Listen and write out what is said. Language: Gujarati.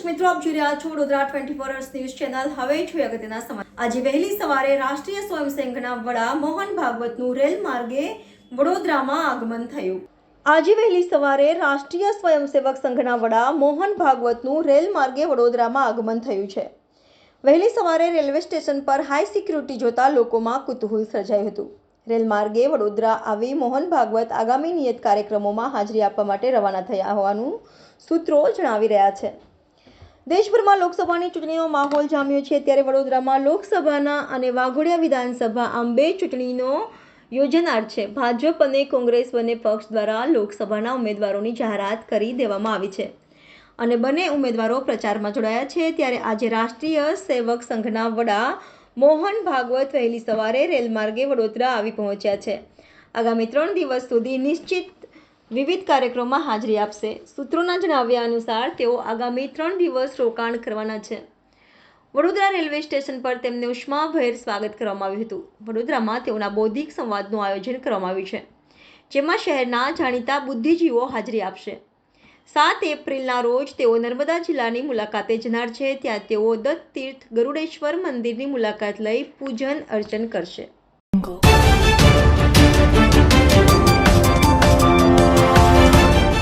જોઈ રહ્યા છો Vadodara twenty four hours news channel. હવે જોઈએ અગત્યના સમાચાર. આજે વહેલી સવારે રાષ્ટ્રીય સ્વયંસેવકના વડા મોહન ભાગવતનું રેલ માર્ગે વડોદરામાં આગમન થયું. આજે વહેલી સવારે રાષ્ટ્રીય સ્વયંસેવક સંઘના વડા મોહન ભાગવતનું રેલ માર્ગે વડોદરામાં આગમન થયું છે. વહેલી સવારે રેલવે સ્ટેશન પર હાઈ સિક્યુરિટી જોતા લોકોમાં કુતૂહલ સર્જાયું હતું. રેલ માર્ગે વડોદરા આવી મોહન ભાગવત આગામી નિયત કાર્યક્રમોમાં હાજરી આપવા માટે રવાના થયા હોવાનું સૂત્રો જણાવી રહ્યા છે. દેશભરમાં લોકસભાની ચૂંટણીનો માહોલ જામ્યો છે. ત્યારે વડોદરામાં લોકસભાના અને વાઘોડિયા વિધાનસભા આમ બે ચૂંટણીનો યોજનાર છે. ભાજપ અને કોંગ્રેસ બંને પક્ષ દ્વારા લોકસભાના ઉમેદવારોની જાહેરાત કરી દેવામાં આવી છે અને બંને ઉમેદવારો પ્રચારમાં જોડાયા છે. ત્યારે આજે રાષ્ટ્રીય સેવક સંઘના વડા મોહન ભાગવત વહેલી સવારે રેલમાર્ગે વડોદરા આવી પહોંચ્યા છે. આગામી ત્રણ દિવસ સુધી નિશ્ચિત વિવિધ કાર્યક્રમમાં હાજરી આપશે. સૂત્રોના જણાવ્યા અનુસાર, તેઓ આગામી ત્રણ દિવસ રોકાણ કરવાના છે. વડોદરા રેલવે સ્ટેશન પર તેમને ઉષ્માભેર સ્વાગત કરવામાં આવ્યું હતું. વડોદરામાં તેઓના બૌદ્ધિક સંવાદનું આયોજન કરવામાં આવ્યું છે, જેમાં શહેરના જાણીતા બુદ્ધિજીવો હાજરી આપશે. સાત એપ્રિલના રોજ તેઓ નર્મદા જિલ્લાની મુલાકાતે જનાર છે. ત્યાં તેઓ દત્ત તીર્થ ગરુડેશ્વર મંદિરની મુલાકાત લઈ પૂજન અર્ચન કરશે.